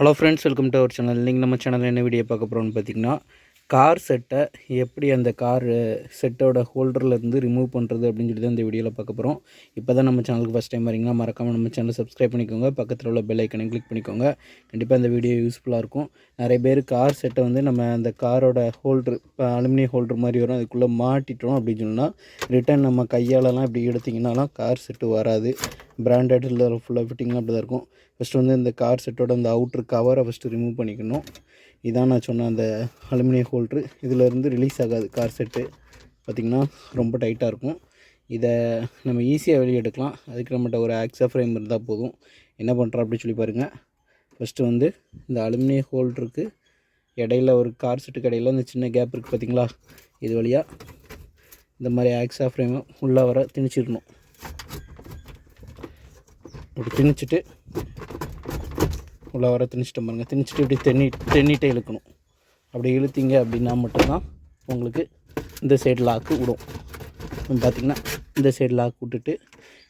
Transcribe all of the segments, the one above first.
Hello friends welcome to our channel இன்றைக்கி நம்ம சேனலில் என்ன வீடியோ பார்க்க போகிறோம்னு பார்த்தீங்கன்னா கார் செட்டை எப்படி அந்த கார் செட்டோட ஹோல்டர்லேருந்து ரிமூவ் பண்ணுறது அப்படின்னு சொல்லி தான் இந்த வீடியோவில் பார்க்க போகிறோம் இப்போ தான் நம்ம சேனலுக்கு ஃபஸ்ட் டைம் வரீங்கன்னா மறக்காமல் நம்ம சேனலை சப்ஸ்கிரைப் பண்ணிக்கோங்க. பக்கத்தில் உள்ள பெல் ஐக்கனை கிளிக் பண்ணிக்கோங்க. கண்டிப்பாக இந்த வீடியோ யூஸ்ஃபுல்லாக இருக்கும். நிறைய பேர் கார் செட்டை வந்து நம்ம அந்த காரோட ஹோல்ட்ரு இப்போ அலுமினியம் ஹோல்டர் மாதிரி வரும். அதுக்குள்ளே மாட்டிட்டோம் அப்படின்னு சொன்னால் ரிட்டன் நம்ம கையாலலாம் இப்படி எடுத்திங்கனாலாம் கார் செட்டு வராது. பிராண்டட் இல்லை ஃபுல்லாக ஃபிட்டிங்லாம் அப்படி தான் இருக்கும். ஃபஸ்ட்டு வந்து இந்த கார் செட்டோட அந்த அவுட்ரு கவரை ஃபஸ்ட்டு ரிமூவ் பண்ணிக்கணும். இதான் நான் சொன்ன அந்த அலுமினியம் ஹோல்ட்ரு இதிலேருந்து ரிலீஸ் ஆகாது கார் செட்டு பார்த்திங்கன்னா ரொம்ப டைட்டாக இருக்கும். இதை நம்ம ஈஸியாக வெளியே எடுக்கலாம். அதுக்கு நம்மகிட்ட ஒரு ஆக்ஸா ஃப்ரேம் இருந்தால் போதும். என்ன பண்ணுறோம் அப்படின்னு சொல்லி பாருங்கள் ஃபஸ்ட்டு வந்து இந்த அலுமினியம் ஹோல்ட்ருக்கு இடையில ஒரு கார் செட்டுக்கு இடையில இந்த சின்ன கேப் இருக்குது பார்த்திங்களா இது வழியாக இந்த மாதிரி ஆக்ஸா ஃப்ரேமை உள்ளே வர திணிச்சிடணும். இப்படி திணிச்சிட்டு உள்ளே வர திணிச்சிட்டு பாருங்கள் திணிச்சிட்டு இப்படி தென்னி தென்னிட்டே இழுக்கணும். அப்படி இழுத்தீங்க அப்படின்னா மட்டும்தான் உங்களுக்கு இந்த சைடு லாக்கு விடும். பார்த்திங்கன்னா இந்த சைடு லாக் விட்டுட்டு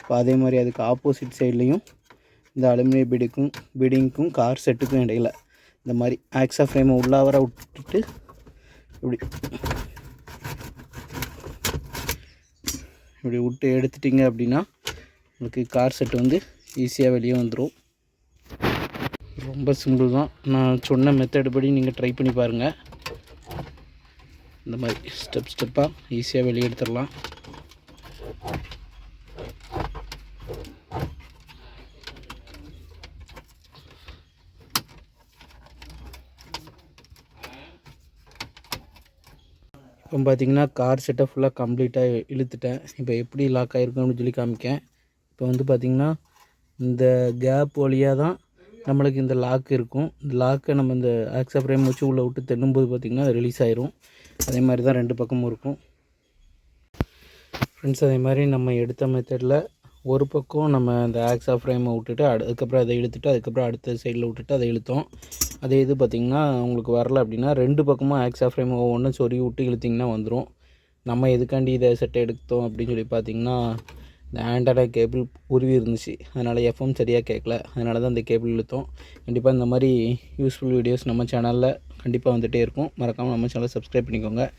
இப்போ அதே மாதிரி அதுக்கு ஆப்போசிட் சைட்லேயும் இந்த அலுமினிய பீடுக்கும் பீடிங்க்கும் கார் செட்டுக்கும் இடையில இந்த மாதிரி ஆக்ஸா ஃப்ரேமை உள்ளாவர விட்டுட்டு இப்படி இப்படி விட்டு எடுத்துட்டிங்க அப்படின்னா உங்களுக்கு கார் செட்டு வந்து ஈஸியாக வெளியே வந்துடும் ரொம்ப சிம்பிள் தான். நான் சொன்ன மெத்தடு படி நீங்கள் ட்ரை பண்ணி பாருங்கள் இந்த மாதிரி ஸ்டெப் ஸ்டெப்பாக ஈஸியாக வெளியே எடுத்துடலாம். இப்போ பார்த்தீங்கன்னா கார் செட்டை ஃபுல்லாக கம்ப்ளீட்டாக இழுத்துட்டேன். இப்போ எப்படி லாக் ஆகிருக்கும் அப்படின்னு சொல்லி காமிக்கேன். இப்போ வந்து பார்த்திங்கன்னா இந்த கேப் வழியாக தான் நம்மளுக்கு இந்த லாக் இருக்கும். இந்த லாக்கை நம்ம இந்த ஆக்ஸா ஃப்ரேம் வச்சு உள்ளே விட்டு தென்னும்போது பார்த்திங்கன்னா அது ரிலீஸ் ஆயிரும். அதே மாதிரி தான் ரெண்டு பக்கமும் இருக்கும். ஃப்ரெண்ட்ஸ் அதே மாதிரி நம்ம எடுத்த மெத்தடில் ஒரு பக்கம் நம்ம அந்த ஆக்ஸா ஃப்ரேமை விட்டுட்டு அதுக்கப்புறம் அதை இழுத்துட்டு அதுக்கப்புறம் அடுத்த சைடில் விட்டுட்டு அதை இழுத்தோம். அதே இது பார்த்திங்கன்னா உங்களுக்கு வரல அப்படின்னா ரெண்டு பக்கமும் ஆக்ஸா ஃப்ரேம் ஒவ்வொன்றும் சொறி விட்டு இழுத்திங்கன்னா வந்துடும் நம்ம எதுக்காண்டி இதை செட்டை எடுத்தோம் அப்படின்னு சொல்லி பார்த்திங்கன்னா இந்த ஆண்டனா கேபிள் உருவி இருந்துச்சு. அதனால் எஃப்எம் சரியாக கேட்கல அதனால தான் இந்த கேபிள் இழுத்தோம். கண்டிப்பாக இந்த மாதிரி யூஸ்ஃபுல் வீடியோஸ் நம்ம சேனலில் கண்டிப்பாக வந்துகிட்டே இருக்கும். மறக்காமல் நம்ம சேனலை சப்ஸ்கிரைப் பண்ணிக்கோங்க.